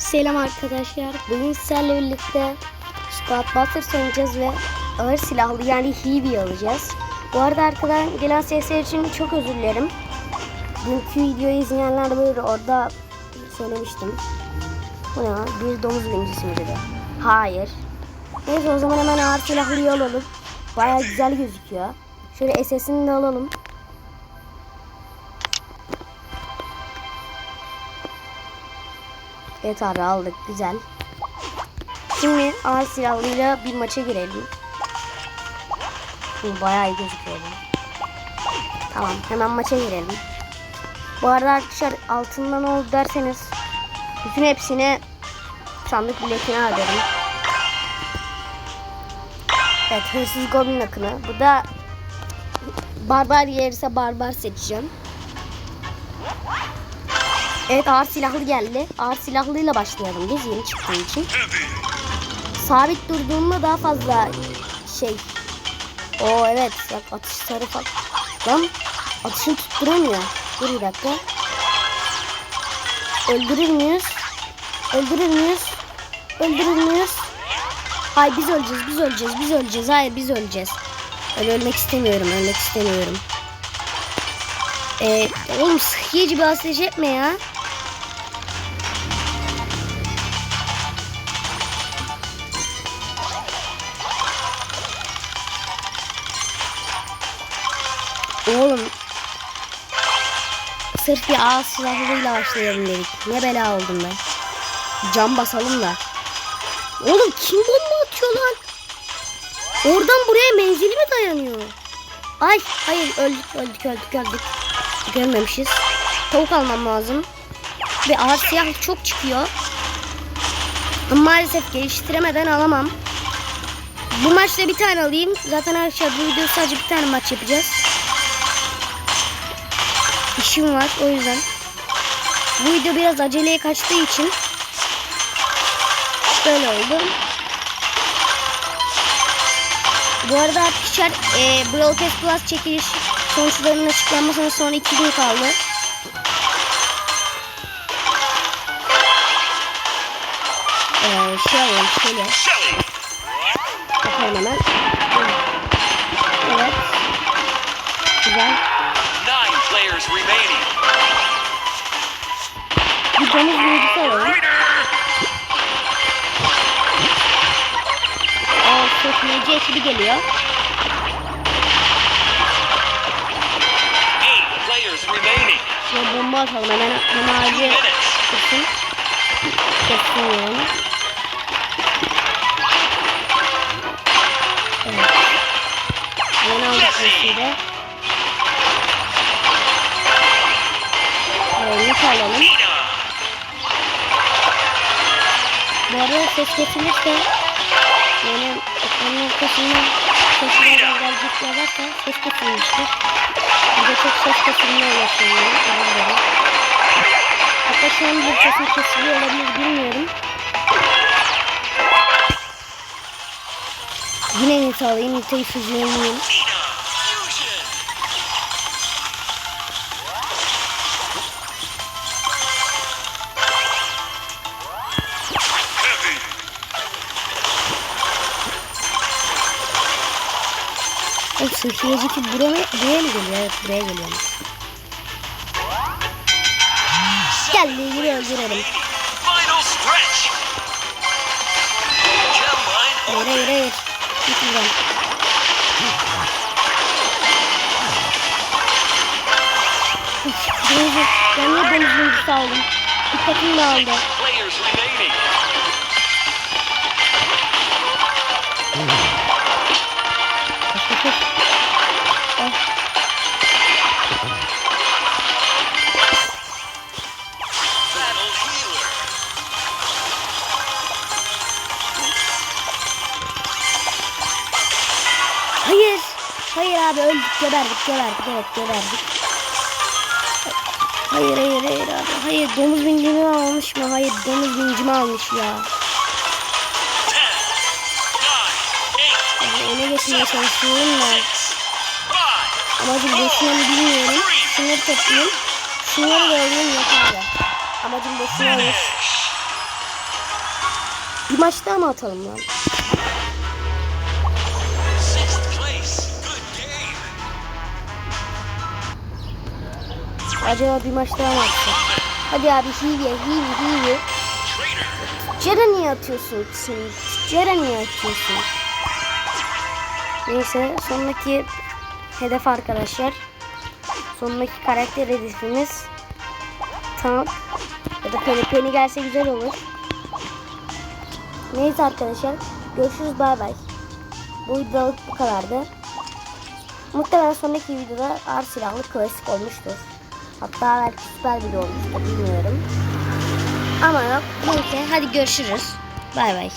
Selam arkadaşlar. Bugün sizlerle birlikte Squad Busters oynayacağız ve ağır silahlı yani Heavy alacağız. Bu arada arkadan gelen sesler için çok özür dilerim. Dünkü videoyu izleyenler böyle orada söylemiştim. Bu ne? Bir domuz bincisi mi dedi? Hayır. Neyse o zaman hemen ağır silahlıyı alalım. Baya güzel gözüküyor. Şöyle SS'ini de alalım. Abi aldık güzel. Şimdi ağır silahlıyla bir maça girelim. Bu bayağı iyi gözüküyor. Tamam hemen maça girelim. Bu arada arkadaşlar altından oldu derseniz bütün hepsini sandık biletine alırım. Evet hırsız goblin akını. Bu da barbar yerse barbar seçeceğim. Evet ağır silahlı geldi. Ağır silahlıyla başlayalım biz yeni çıktığı için. Sabit durduğumda daha fazla şey. O evet bak atış sarı falan. Lan atışını tutturamıyor. Dur bir dakika. Öldürür müyüz? Öldürür müyüz? Öldürür müyüz? Hayır biz öleceğiz biz öleceğiz biz öleceğiz. Hayır biz öleceğiz. Öyle ölmek istemiyorum ölmek istemiyorum. Ee, oğlum sıhhiye bir ateş etme ya. Sırf bir ağız silahlıyla başlayalım dedik. Ne bela oldum ben. Cam basalım da. Oğlum kim bomba atıyor lan? Oradan buraya menzili mi dayanıyor? Ay hayır öldük öldük öldük öldük. Görmemişiz. Tavuk almam lazım. Ve ağır siyah çok çıkıyor. Maalesef geliştiremeden alamam. Bu maçta bir tane alayım. Zaten arkadaşlar bu videoda sadece bir tane maç yapacağız. İşim var o yüzden. Bu video biraz aceleye kaçtığı için böyle oldu. Bu arada arkadaşlar e, Pass Plus çekiliş sonuçlarının açıklanmasına son 2 gün kaldı. Ee, alalım şöyle. Bakalım hemen. Evet. Güzel. Players remaining. Bir domuz bilgisi alalım. Rider. O sokmayıcı ekibi geliyor. Şöyle bomba atalım hemen. Hemen ağacı tutsun. Kessin yani. Evet. Yeni aldık de. Yük alalım. Bu arada ses kesilirse yani ekranın arkasından sesler birazcık yazarsa ses kesilmiştir. Burada çok ses kesilme dilerim. Hatta şu an bir sesim kesiliyor olabilir bilmiyorum. Yine nit alayım. Nita'yı füzyonlayayım. Sıhhiyeci ki buraya, buraya mı geliyor? Evet buraya geliyor. Geldi yürü öldürelim. Hayır hayır hayır. Git buradan. Uf, Denizi, ben niye deniz bilgisi aldım? Dikkatimi de abi öldük geberdik geberdik evet geberdik. Hayır hayır hayır abi. Hayır domuz bincimi almış mı? Hayır domuz bincimi almış ya. Yani öne geçmeye çalışıyorum da. Amacım boşuna mı bilmiyorum. Şunları toplayayım. Şunları da alayım. Amacım boşuna olur. Bir maç daha mı atalım lan? Acaba bir maç daha mı atsak? Hadi abi hivi hivi hivi. Traitor. Cere niye atıyorsun? Sen Cere niye atıyorsun? Neyse sonraki hedef arkadaşlar. Sonraki karakter hedefimiz Tank ya da Penny Penny gelse güzel olur. Neyse arkadaşlar görüşürüz bay bay. Bu videoluk bu kadardı. Muhtemelen sonraki videoda ağır silahlı klasik olmuştur. Hatta belki süper video olmuştur bilmiyorum. Ama yok. Neyse hadi görüşürüz. Bay bay.